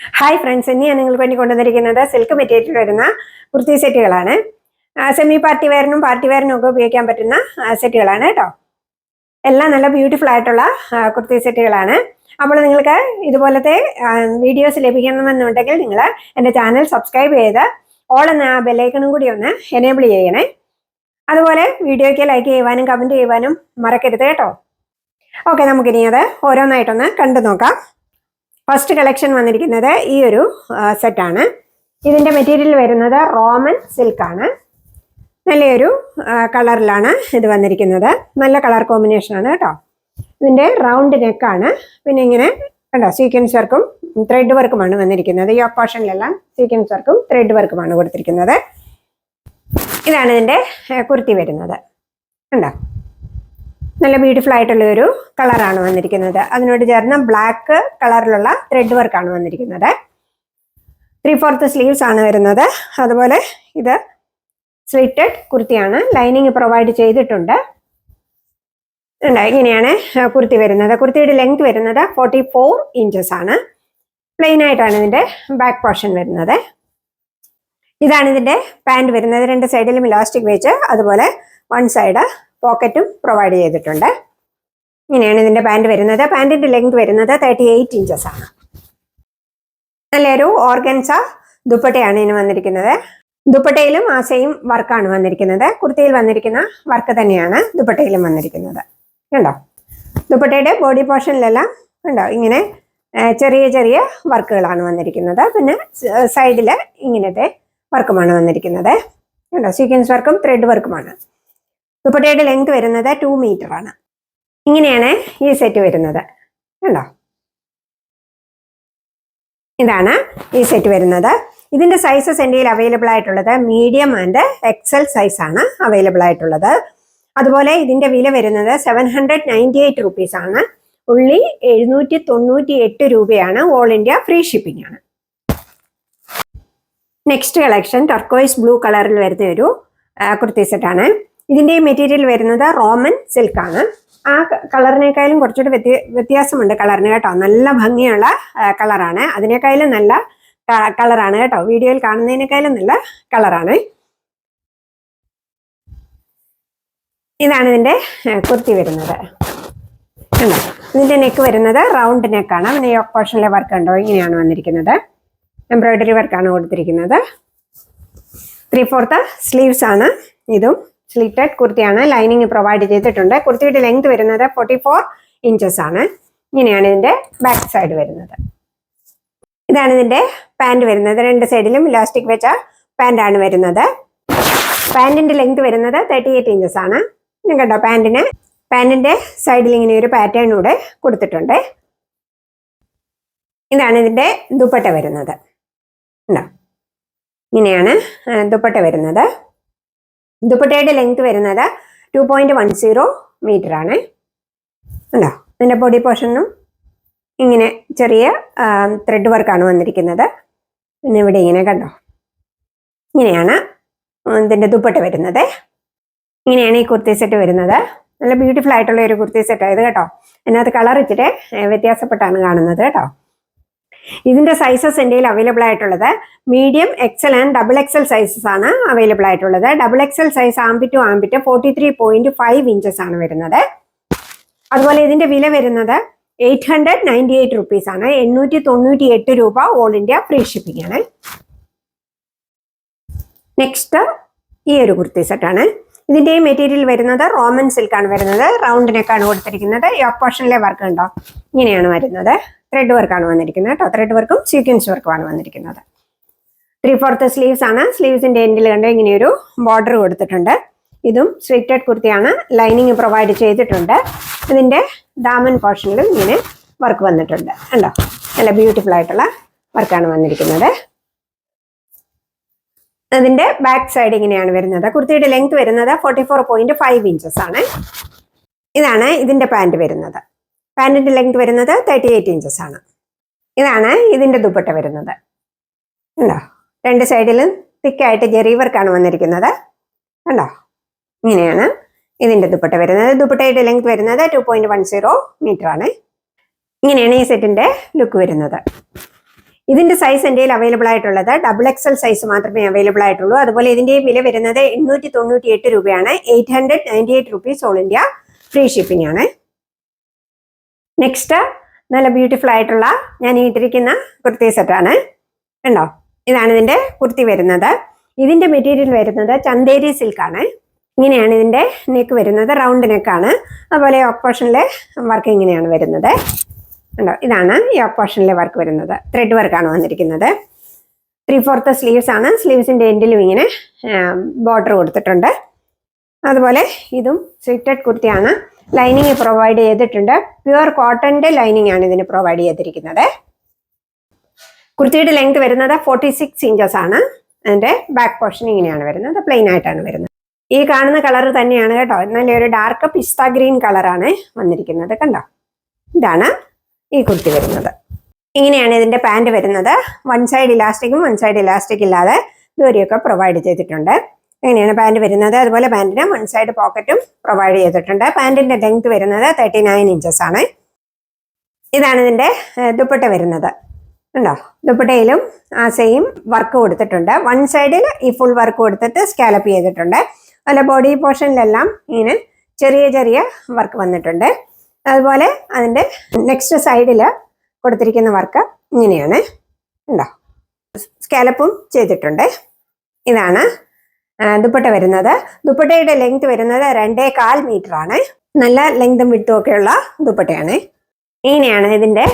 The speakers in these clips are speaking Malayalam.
ഹായ് ഫ്രണ്ട്സ് ഇനി ഞാൻ നിങ്ങൾക്ക് വേണ്ടി കൊണ്ടുവന്നിരിക്കുന്നത് സിൽക്ക് മെറ്റീരിയൽ വരുന്ന കുർത്തി സെറ്റുകളാണ്. സെമി പാർട്ടി വെയറിനും പാർട്ടി വെയറിനും ഒക്കെ ഉപയോഗിക്കാൻ പറ്റുന്ന സെറ്റുകളാണ് കേട്ടോ. എല്ലാം നല്ല ബ്യൂട്ടിഫുൾ ആയിട്ടുള്ള കുർത്തി സെറ്റുകളാണ്. അപ്പോൾ നിങ്ങൾക്ക് ഇതുപോലത്തെ വീഡിയോസ് ലഭിക്കണമെന്നുണ്ടെങ്കിൽ നിങ്ങൾ എന്റെ ചാനൽ സബ്സ്ക്രൈബ് ചെയ്ത് ഓൾ എന്ന ബെല്ലൈക്കണും കൂടി ഒന്ന് എനേബിൾ ചെയ്യണേ. അതുപോലെ വീഡിയോയ്ക്ക് ലൈക്ക് ചെയ്യുവാനും കമന്റ് ചെയ്യുവാനും മറക്കരുത് കേട്ടോ. ഓക്കെ നമുക്കിനി അത് ഓരോന്നായിട്ടൊന്ന് കണ്ടു നോക്കാം. ഫസ്റ്റ് കളക്ഷൻ വന്നിരിക്കുന്നത് ഈ ഒരു സെറ്റാണ് ഇതിന്റെ മെറ്റീരിയൽ വരുന്നത് റോമൻ സിൽക്കാണ് നല്ലൊരു കളറിലാണ് ഇത് വന്നിരിക്കുന്നത്. നല്ല കളർ കോമ്പിനേഷനാണ് കേട്ടോ. ഇതിന്റെ റൗണ്ട് നെക്കാണ് പിന്നെ ഇങ്ങനെ കണ്ടോ സീക്വൻസ് വർക്കും ത്രെഡ് വർക്കുമാണ് വന്നിരിക്കുന്നത്. ഈ ഓപ്പോഷനിലെല്ലാം സീക്വൻസ് വർക്കും ത്രെഡ് വർക്കുമാണ് കൊടുത്തിരിക്കുന്നത്. ഇതാണ് ഇതിന്റെ കുർത്തി വരുന്നത്. കണ്ടോ? നല്ല ബ്യൂട്ടിഫുൾ ആയിട്ടുള്ള ഒരു കളറാണ് വന്നിരിക്കുന്നത്. അതിനോട് ചേർന്ന് ബ്ലാക്ക് കളറിലുള്ള ത്രെഡ് വർക്കാണ് വന്നിരിക്കുന്നത്. ത്രീ ഫോർത്ത് സ്ലീവ്സ് ആണ് വരുന്നത്. അതുപോലെ ഇത് സ്ലിറ്റഡ് കുർത്തിയാണ്. ലൈനിങ് പ്രൊവൈഡ് ചെയ്തിട്ടുണ്ട്. ഉണ്ട് ഇങ്ങനെയാണ് കുർത്തി വരുന്നത്. കുർത്തിയുടെ ലെങ്ത് വരുന്നത് ഫോർട്ടി ഫോർ ഇഞ്ചസ് ആണ്. പ്ലെയിൻ ആയിട്ടാണ് ഇതിന്റെ ബാക്ക് പോർഷൻ വരുന്നത്. ഇതാണ് ഇതിന്റെ പാന്റ് വരുന്നത്. രണ്ട് സൈഡിലും ഇലാസ്റ്റിക് വെച്ച് അതുപോലെ വൺ സൈഡ് പോക്കറ്റും പ്രൊവൈഡ് ചെയ്തിട്ടുണ്ട്. ഇങ്ങനെയാണ് ഇതിന്റെ പാന്റ് വരുന്നത്. പാൻറിന്റെ ലെങ്ത് വരുന്നത് തേർട്ടി എയ്റ്റ് ഇഞ്ചസ് ആണ്. നല്ലൊരു ഓർഗൻസ ദുപ്പട്ടയാണ് ഇതിന് വന്നിരിക്കുന്നത്. ദുപ്പട്ടയിലും ആ സെയിം വർക്കാണ് വന്നിരിക്കുന്നത്. കുർത്തിയിൽ വന്നിരിക്കുന്ന വർക്ക് തന്നെയാണ് ദുപ്പട്ടയിലും വന്നിരിക്കുന്നത്. കണ്ടോ? ദുപ്പട്ടയുടെ ബോഡി പോർഷനിലെല്ലാം കണ്ടോ? ഇങ്ങനെ ചെറിയ ചെറിയ വർക്കുകളാണ് വന്നിരിക്കുന്നത്. പിന്നെ സൈഡിൽ ഇങ്ങനത്തെ വർക്കുമാണ് വന്നിരിക്കുന്നത്. കണ്ടോ? സീക്വൻസ് വർക്കും ത്രെഡ് വർക്കുമാണ് ദുപ്പട്ടയുടെ ലെങ്ത് വരുന്നത് ടു മീറ്റർ ആണ്. ഇങ്ങനെയാണ് ഈ സെറ്റ് വരുന്നത്. കണ്ടോ? ഇതാണ് ഈ സെറ്റ് വരുന്നത്. ഇതിന്റെ സൈസസ് എന്റെ കയ്യിൽ അവൈലബിൾ ആയിട്ടുള്ളത് മീഡിയം ആൻഡ് എക്സൽ സൈസ് ആണ് അവൈലബിൾ ആയിട്ടുള്ളത്. അതുപോലെ ഇതിന്റെ വില വരുന്നത് seven hundred ninety eight rupees ആണ്. ഉള്ളി എഴുന്നൂറ്റി തൊണ്ണൂറ്റി എട്ട് രൂപയാണ്. ഓൾ ഇന്ത്യ ഫ്രീ ഷിപ്പിംഗ് ആണ്. നെക്സ്റ്റ് കളക്ഷൻ ടർക്കോയ്സ് ബ്ലൂ കളറിൽ വരുന്ന ഒരു കുർത്തി സെറ്റാണ് ഇതിന്റെ മെറ്റീരിയൽ വരുന്നത് റോമൻ സിൽക്കാണ് ആ കളറിനേക്കാളും കുറച്ചുകൂടി വ്യത്യ വ്യത്യാസമുണ്ട് കളറിന് കേട്ടോ. നല്ല ഭംഗിയുള്ള കളറാണ് അതിനേക്കാളും നല്ല കളറാണ് കേട്ടോ. വീഡിയോയിൽ കാണുന്നതിനേക്കാളും നല്ല കളറാണ് ഇതാണ് ഇതിന്റെ കുർത്തി വരുന്നത്. ഇതിന്റെ നെക്ക് വരുന്നത് റൗണ്ട് നെക്കാണ് പിന്നെ യോക്ക് പോർഷനിലെ വർക്ക് ഉണ്ടോ? ഇങ്ങനെയാണ് വന്നിരിക്കുന്നത്. എംബ്രോയിഡറി വർക്കാണ് കൊടുത്തിരിക്കുന്നത്. ത്രീ ഫോർത്ത് സ്ലീവ്സ് ആണ്. ഇതും സ്ലിറ്റഡ് കുർത്തിയാണ് ലൈനിങ് പ്രൊവൈഡ് ചെയ്തിട്ടുണ്ട്. കുർത്തിയുടെ ലെങ്ത് വരുന്നത് ഫോർട്ടി ഫോർ ഇഞ്ചസ് ആണ്. ഇങ്ങനെയാണ് ഇതിന്റെ ബാക്ക് സൈഡ് വരുന്നത്. ഇതാണ് ഇതിന്റെ പാന്റ് വരുന്നത്. രണ്ട് സൈഡിലും ഇലാസ്റ്റിക് വെച്ച പാന്റാണ് വരുന്നത്. പാന്റിന്റെ ലെങ്ത് വരുന്നത് തേർട്ടി എയ്റ്റ് ഇഞ്ചസ് ആണ് കണ്ടോ? പാൻറിന് പാന്റിന്റെ സൈഡിൽ ഇങ്ങനെ ഒരു പാറ്റേൺ കൂടെ കൊടുത്തിട്ടുണ്ട്. ഇതാണ് ഇതിന്റെ ദുപ്പട്ട വരുന്നത്. ഉണ്ടോ ഇങ്ങനെയാണ് ദുപ്പട്ട വരുന്നത്. ദുപ്പട്ടയുടെ ലെങ്ത് വരുന്നത് two point one zero metre ആണ്. ഉണ്ടോ ഇതിന്റെ ബോഡി പോർഷനും ഇങ്ങനെ ചെറിയ ത്രെഡ് വർക്കാണ് വന്നിരിക്കുന്നത്. പിന്നെ ഇവിടെ ഇങ്ങനെ കണ്ടോ? ഇങ്ങനെയാണ് ഇതിന്റെ ദുപ്പട്ട വരുന്നത്. ഇങ്ങനെയാണ് ഈ കുർത്തി സെറ്റ് വരുന്നത്. നല്ല ബ്യൂട്ടിഫുൾ ആയിട്ടുള്ള ഒരു കുർത്തി സെറ്റ് ആയത് കേട്ടോ. അതിനകത്ത് കളർ ഇച്ചിട്ട് വ്യത്യാസപ്പെട്ടാണ് കാണുന്നത് കേട്ടോ. ഇതിന്റെ സൈസസ് എന്റെ അവൈലബിൾ ആയിട്ടുള്ളത്. Medium XL and double XL sizes ആണ് അവൈലബിൾ ആയിട്ടുള്ളത്. Double XL size armpit armpit forty three point five inches ആണ് വരുന്നത്. അതുപോലെ ഇതിന്റെ വില വരുന്നത് eight hundred ninety eight rupees ആണ്. എണ്ണൂറ്റി തൊണ്ണൂറ്റി എട്ട് രൂപ ഓൾ ഇന്ത്യ ഫ്രീ ഷിപ്പിംഗ് ആണ്. നെക്സ്റ്റ് ഈ ഒരു കുർത്തി സെറ്റാണ് ഇതിന്റെ മെറ്റീരിയൽ വരുന്നത് റോമൻ സിൽക്കാണ് വരുന്നത്. റൗണ്ട് കൊടുത്തിരിക്കുന്നത്. ഈ പോർഷനിലെ വർക്ക് ഉണ്ടോ? ഇങ്ങനെയാണ് വരുന്നത്. ത്രെഡ് വർക്കാണ് വന്നിരിക്കുന്നത് കേട്ടോ. ത്രെഡ് വർക്കും സീക്വൻസ് വർക്കുമാണ് വന്നിരിക്കുന്നത്. ത്രീ ഫോർത്ത് സ്ലീവ്സ് ആണ്. സ്ലീവ്സിന്റെ എൻഡിൽ കണ്ട് ഇങ്ങനെയൊരു ബോർഡർ കൊടുത്തിട്ടുണ്ട്. ഇതും സ്ട്രിക്റ്റഡ് കുർത്തിയാണ്. ലൈനിങ് പ്രൊവൈഡ് ചെയ്തിട്ടുണ്ട്. ഇതിന്റെ ദാമൻ പോർഷനിലും ഇങ്ങനെ വർക്ക് വന്നിട്ടുണ്ട്. കണ്ടോ? നല്ല ബ്യൂട്ടിഫുൾ ആയിട്ടുള്ള വർക്കാണ് വന്നിരിക്കുന്നത്. അതിന്റെ ബാക്ക് സൈഡ് ഇങ്ങനെയാണ് വരുന്നത്. കുർത്തിയുടെ ലെങ്ത് വരുന്നത് forty four point five inches ആണ്. ഇതാണ് ഇതിന്റെ പാന്റ് വരുന്നത്. പാൻറിന്റെ ലെങ്ത് വരുന്നത് തേർട്ടി എയ്റ്റ് ഇഞ്ചസ് ആണ്. ഇതാണ് ഇതിന്റെ ദുപ്പട്ട വരുന്നത്. ഉണ്ടോ രണ്ട് സൈഡിലും തിക്കായിട്ട് ജെറി വർക്കാണ് വന്നിരിക്കുന്നത്. കണ്ടോ? ഇങ്ങനെയാണ് ഇതിന്റെ ദുപ്പട്ട വരുന്നത്. ദുപ്പട്ടയുടെ ലെങ്ത് വരുന്നത് two point one zero metre ആണ്. ഇങ്ങനെയാണ് ഈ സെറ്റിന്റെ ലുക്ക് വരുന്നത്. ഇതിന്റെ സൈസ് എന്റെ അവൈലബിൾ ആയിട്ടുള്ളത് ഡബിൾ എക്സൽ സൈസ് മാത്രമേ അവൈലബിൾ ആയിട്ടുള്ളൂ. അതുപോലെ ഇതിന്റെ വില വരുന്നത് എണ്ണൂറ്റി തൊണ്ണൂറ്റി എട്ട് രൂപയാണ്. Eight hundred ninety eight rupees all India free shipping ആണ്. നെക്സ്റ്റ് നല്ല ബ്യൂട്ടിഫുൾ ആയിട്ടുള്ള ഞാൻ ഇട്ടിരിക്കുന്ന കുർത്തി സെറ്റാണ് കണ്ടോ? ഇതാണ് ഇതിന്റെ കുർത്തി വരുന്നത്. ഇതിന്റെ മെറ്റീരിയൽ വരുന്നത് ചന്തേരി സിൽക്കാണ് ഇങ്ങനെയാണ് ഇതിന്റെ നെക്ക് വരുന്നത് റൗണ്ട് നെക്കാണ് അതുപോലെ ഓപ്പോഷനിലെ വർക്ക് ഇങ്ങനെയാണ് വരുന്നത്. കണ്ടോ? ഇതാണ് ഈ ഓപ്പോഷനിലെ വർക്ക് വരുന്നത്. ത്രെഡ് വർക്കാണ് വന്നിരിക്കുന്നത്. ത്രീ ഫോർത്ത് സ്ലീവ്സ് ആണ്. സ്ലീവ്സിന്റെ എൻഡിലും ഇങ്ങനെ ബോർഡർ കൊടുത്തിട്ടുണ്ട്. അതുപോലെ ഇതും സ്വിറ്റഡ് കുർത്തിയാണ്. ലൈനിങ് പ്രൊവൈഡ് ചെയ്തിട്ടുണ്ട്. പ്യുവർ കോട്ടന്റെ ലൈനിങ് ആണ് ഇതിന് പ്രൊവൈഡ് ചെയ്തിരിക്കുന്നത്. കുർത്തിയുടെ ലെങ്ത് വരുന്നത് ഫോർട്ടി സിക്സ് ഇഞ്ചസ് ആണ്. അതിന്റെ ബാക്ക് പോർഷൻ ഇങ്ങനെയാണ് വരുന്നത്. പ്ലെയിൻ ആയിട്ടാണ് വരുന്നത്. ഈ കാണുന്ന കളർ തന്നെയാണ് കേട്ടോ. നല്ല ഒരു ഡാർക്ക് പിസ്ത ഗ്രീൻ കളറാണ് വന്നിരിക്കുന്നത്. കണ്ടോ? ഇതാണ് ഈ കുർത്തി വരുന്നത്. ഇങ്ങനെയാണ് ഇതിന്റെ പാന്റ് വരുന്നത്. വൺ സൈഡ് ഇലാസ്റ്റിക്കും വൺ സൈഡ് ഇലാസ്റ്റിക് ഇല്ലാതെ ദൂരെയൊക്കെ പ്രൊവൈഡ് ചെയ്തിട്ടുണ്ട്. ഇങ്ങനെയാണ് പാന്റ് വരുന്നത്. അതുപോലെ പാന്റിന് വൺ സൈഡ് പോക്കറ്റും പ്രൊവൈഡ് ചെയ്തിട്ടുണ്ട്. പാന്റിന്റെ ലെങ്ത് വരുന്നത് തേർട്ടി നയൻ ഇഞ്ചസ് ആണ്. ഇതാണ് ഇതിന്റെ ദുപ്പട്ട വരുന്നത്. ഉണ്ടോ? ദുപ്പട്ടയിലും ആ സെയിം വർക്ക് കൊടുത്തിട്ടുണ്ട്. വൺ സൈഡിൽ ഈ ഫുൾ വർക്ക് കൊടുത്തിട്ട് സ്കാലപ്പ് ചെയ്തിട്ടുണ്ട്. അതുപോലെ ബോഡി പോർഷനിലെല്ലാം ഇങ്ങനെ ചെറിയ ചെറിയ വർക്ക് വന്നിട്ടുണ്ട്. അതുപോലെ അതിന്റെ നെക്സ്റ്റ് സൈഡിൽ കൊടുത്തിരിക്കുന്ന വർക്ക് ഇങ്ങനെയാണ്. ഉണ്ടോ? സ്കാലപ്പും ചെയ്തിട്ടുണ്ട്. ഇതാണ് ദുപ്പട്ട വരുന്നത്. ദുപ്പട്ടയുടെ ലെങ്ത് വരുന്നത് രണ്ടേ കാൽ മീറ്റർ ആണ്. നല്ല ലെങ്തും വിട്ടും ഒക്കെയുള്ള ദുപ്പട്ടയാണ്. ഇങ്ങനെയാണ് ഇതിന്റെ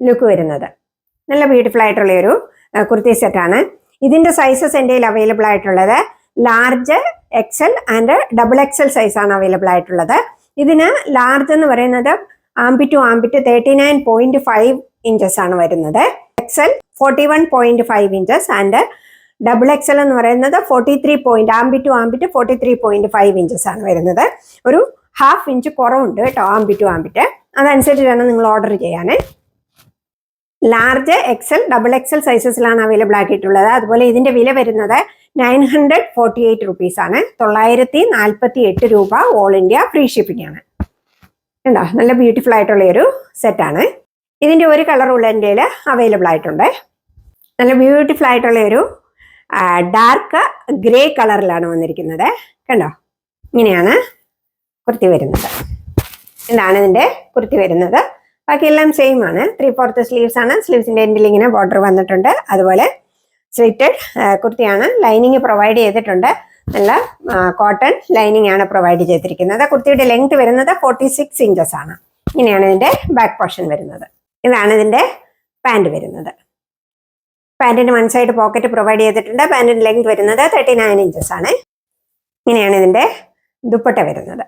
ലുക്ക് വരുന്നത്. നല്ല ബ്യൂട്ടിഫുൾ ആയിട്ടുള്ള ഒരു കുർത്തി സെറ്റാണ് ഇതിന്റെ സൈസസ് എന്റെ അവൈലബിൾ ആയിട്ടുള്ളത് large XL and double XL size ആണ് അവൈലബിൾ ആയിട്ടുള്ളത്. ഇതിന് ലാർജ് എന്ന് പറയുന്നത് armpit to armpit thirty nine point five inches ആണ് വരുന്നത്. XL forty one point five inches and double XL എന്ന് പറയുന്നത് forty three point armpit to armpit forty three point five inches ആണ് വരുന്നത്. ഒരു ഹാഫ് ഇഞ്ച് കുറവുണ്ട് കേട്ടോ ആംബി ടു അതനുസരിച്ച് വേണം നിങ്ങൾ ഓർഡർ ചെയ്യാൻ. ലാർജ് എക്സൽ ഡബിൾ എക്സൽ സൈസസിലാണ് അവൈലബിൾ ആക്കിയിട്ടുള്ളത്. അതുപോലെ ഇതിന്റെ വില വരുന്നത് nine hundred forty eight rupees ആണ്. തൊള്ളായിരത്തി നാൽപ്പത്തി എട്ട് രൂപ ഓൾ ഇന്ത്യ ഫ്രീ ഷിപ്പിംഗ് ആണ്. ഉണ്ടോ നല്ല ബ്യൂട്ടിഫുൾ ആയിട്ടുള്ള ഒരു സെറ്റാണ് ഇതിന്റെ ഒരു കളർ ഉള്ള എന്റെ അവൈലബിൾ ആയിട്ടുണ്ട്. നല്ല ബ്യൂട്ടിഫുൾ ആയിട്ടുള്ള ഒരു ഡാർക്ക് ഗ്രേ കളറിലാണ് വന്നിരിക്കുന്നത്. കണ്ടോ? ഇങ്ങനെയാണ് കുർത്തി വരുന്നത്. എന്താണ് ഇതിന്റെ കുർത്തി വരുന്നത്. ബാക്കിയെല്ലാം സെയിം ആണ്. ത്രീ ഫോർത്ത് സ്ലീവ്സ് ആണ്. സ്ലീവ്സിന്റെ എൻഡിൽ ഇങ്ങനെ ബോർഡർ വന്നിട്ടുണ്ട്. അതുപോലെ സ്ലിറ്റഡ് കുർത്തിയാണ്. ലൈനിങ് പ്രൊവൈഡ് ചെയ്തിട്ടുണ്ട്. നല്ല കോട്ടൺ ലൈനിങ് ആണ് പ്രൊവൈഡ് ചെയ്തിരിക്കുന്നത്. കുർത്തിയുടെ ലെങ്ത് വരുന്നത് ഫോർട്ടി സിക്സ് ഇഞ്ചസ് ആണ്. ഇങ്ങനെയാണ് ഇതിന്റെ ബാക്ക് പോർഷൻ വരുന്നത്. ഇതാണ് ഇതിന്റെ പാന്റ് വരുന്നത്. പാന്റിന് വൺ സൈഡ് പോക്കറ്റ് പ്രൊവൈഡ് ചെയ്തിട്ടുണ്ട്. പാന്റിന്റെ ലെങ്ത് വരുന്നത് തേർട്ടി നയൻ ഇഞ്ചസ് ആണ്. ഇങ്ങനെയാണ് ഇതിന്റെ ദുപ്പട്ട വരുന്നത്.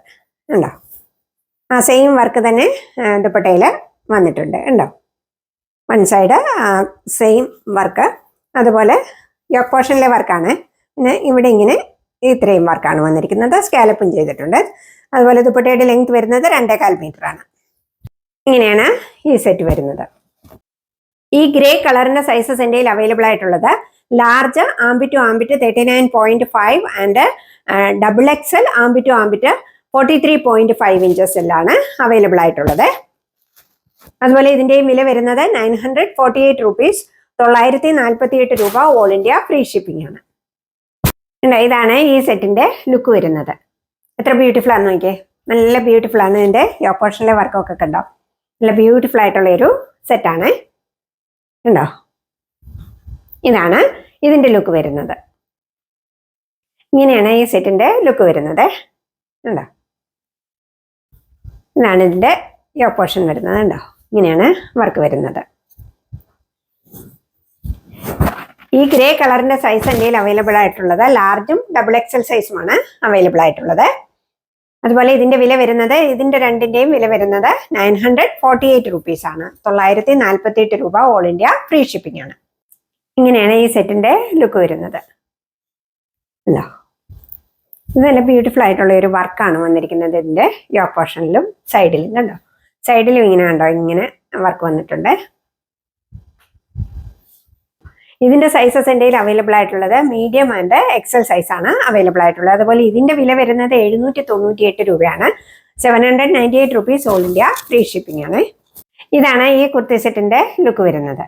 ഉണ്ടോ? ആ സെയിം വർക്ക് തന്നെ ദുപ്പട്ടയിൽ വന്നിട്ടുണ്ട്. ഉണ്ടോ? വൺ സൈഡ് സെയിം വർക്ക് അതുപോലെ യോക്ക് പോർഷനിലെ വർക്കാണ് പിന്നെ ഇവിടെ ഇങ്ങനെ ഇത്രയും വർക്കാണ് വന്നിരിക്കുന്നത്. സ്കാലപ്പും ചെയ്തിട്ടുണ്ട്. അതുപോലെ ദുപ്പട്ടയുടെ ലെങ്ത് വരുന്നത് രണ്ടേകാൽ മീറ്റർ ആണ്. ഇങ്ങനെയാണ് ഈ സെറ്റ് വരുന്നത്. ഈ ഗ്രേ കളറിന്റെ സൈസസ് എന്റെ അവൈലബിൾ ആയിട്ടുള്ളത്. Large armpit to armpit thirty nine point five and double XL armpit to armpit forty three point five ഇഞ്ചസിലാണ് available ആയിട്ടുള്ളത്. അതുപോലെ ഇതിന്റെയും വില വരുന്നത് nine hundred forty eight rupees തൊള്ളായിരത്തി നാൽപ്പത്തി എട്ട് രൂപ ഓൾ ഇന്ത്യ ഫ്രീ ഷിപ്പിംഗ് ആണ്. ഇതാണ് ഈ സെറ്റിന്റെ ലുക്ക് വരുന്നത്. എത്ര ബ്യൂട്ടിഫുൾ ആണെന്ന് നോക്കിയേ. നല്ല ബ്യൂട്ടിഫുൾ ആണ് ഇതിന്റെ ഓപ്പോഷനിലെ വർക്കൊക്കെ കണ്ടോ. നല്ല ബ്യൂട്ടിഫുൾ ആയിട്ടുള്ള ഒരു സെറ്റാണ് ഉണ്ടോ ഇതാണ് ഇതിന്റെ ലുക്ക് വരുന്നത്. ഇങ്ങനെയാണ് ഈ സെറ്റിന്റെ ലുക്ക് വരുന്നത്. ഉണ്ടോ ഇതാണ് ഇതിന്റെ ഈ പോർഷൻ വരുന്നത് ഉണ്ടോ ഇങ്ങനെയാണ് വർക്ക് വരുന്നത്. ഈ ഗ്രേ കളറിന്റെ സൈസ് എന്റെ അവൈലബിൾ ആയിട്ടുള്ളത് ലാർജും ഡബിൾ എക്സൽ സൈസുമാണ് അവൈലബിൾ ആയിട്ടുള്ളത്. അതുപോലെ ഇതിന്റെ വില വരുന്നത് ഇതിന്റെ രണ്ടിന്റെയും വില വരുന്നത് nine hundred forty eight rupees ആണ്. തൊള്ളായിരത്തി നാൽപ്പത്തി എട്ട് രൂപ ഓൾ ഇന്ത്യ ഫ്രീ ഷിപ്പിംഗ് ആണ്. ഇങ്ങനെയാണ് ഈ സെറ്റിന്റെ ലുക്ക് വരുന്നത്. അല്ല ഇത് നല്ല ബ്യൂട്ടിഫുൾ ആയിട്ടുള്ള ഒരു വർക്കാണ് വന്നിരിക്കുന്നത് ഇതിന്റെ. യോക്ക് പോർഷനിലും സൈഡിലും കണ്ടോ? സൈഡിലും ഇങ്ങനെ കണ്ടോ? ഇങ്ങനെ വർക്ക് വന്നിട്ടുണ്ട്. ഇതിന്റെ സൈസസ് എന്റെ അവൈലബിൾ ആയിട്ടുള്ളത് മീഡിയം ആൻഡ് എക്സൽ സൈസ് ആണ് അവൈലബിൾ ആയിട്ടുള്ളത്. അതുപോലെ ഇതിന്റെ വില വരുന്നത് എഴുന്നൂറ്റി തൊണ്ണൂറ്റി എട്ട് രൂപയാണ്. Seven hundred ninety eight rupees all India free shipping ആണ്. ഇതാണ് ഈ കുർത്തി സെറ്റിന്റെ ലുക്ക് വരുന്നത്?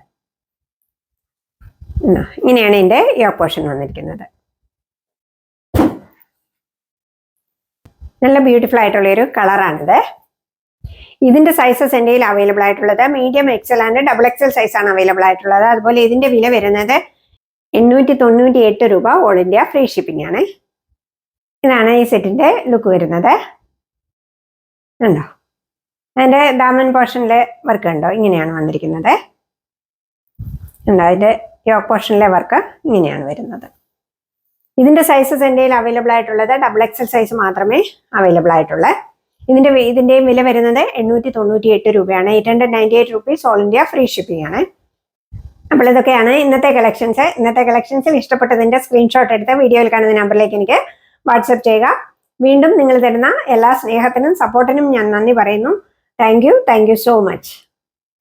ഇങ്ങനെയാണ് ഇതിന്റെ ഈ പോർഷൻ വന്നിരിക്കുന്നത്. നല്ല ബ്യൂട്ടിഫുൾ ആയിട്ടുള്ള ഒരു കളറാണിത് ഇതിന്റെ സൈസസ് എന്റെ കയ്യിൽ അവൈലബിൾ ആയിട്ടുള്ളത്. Medium XL and double XL size ആണ് അവൈലബിൾ ആയിട്ടുള്ളത്. അതുപോലെ ഇതിന്റെ വില വരുന്നത് എണ്ണൂറ്റി തൊണ്ണൂറ്റി എട്ട് രൂപ ഓൾ ഇന്ത്യ ഫ്രീ ഷിപ്പിംഗ് ആണ്. ഇതാണ് ഈ സെറ്റിന്റെ ലുക്ക് വരുന്നത്. ഉണ്ടോ അതിന്റെ ദാമൻ പോർഷനിലെ വർക്ക് ഉണ്ടോ ഇങ്ങനെയാണ് വന്നിരിക്കുന്നത്. ഉണ്ടോ അതിന്റെ യോക്ക് പോർഷനിലെ വർക്ക് ഇങ്ങനെയാണ് വരുന്നത്. ഇതിന്റെ സൈസസ് എന്റെ കയ്യിൽ അവൈലബിൾ ആയിട്ടുള്ളത് ഡബിൾ എക്സൽ സൈസ് മാത്രമേ അവൈലബിൾ ആയിട്ടുള്ളൂ. ഇതിന്റെ ഇതിന്റെയും വില വരുന്നത് എണ്ണൂറ്റി തൊണ്ണൂറ്റി എട്ട് രൂപയാണ്. Eight hundred ninety eight rupees all India free shipping ആണ്. അപ്പോൾ ഇതൊക്കെയാണ് ഇന്നത്തെ കളക്ഷൻസ് ഇന്നത്തെ കളക്ഷൻസിൽ ഇഷ്ടപ്പെട്ടതിന്റെ സ്ക്രീൻഷോട്ട് എടുത്ത് വീഡിയോയിൽ കാണുന്ന നമ്പറിലേക്ക് എനിക്ക് വാട്സപ്പ് ചെയ്യുക. വീണ്ടും നിങ്ങൾ തരുന്ന എല്ലാ സ്നേഹത്തിനും സപ്പോർട്ടിനും ഞാൻ നന്ദി പറയുന്നു. Thank you thank you so much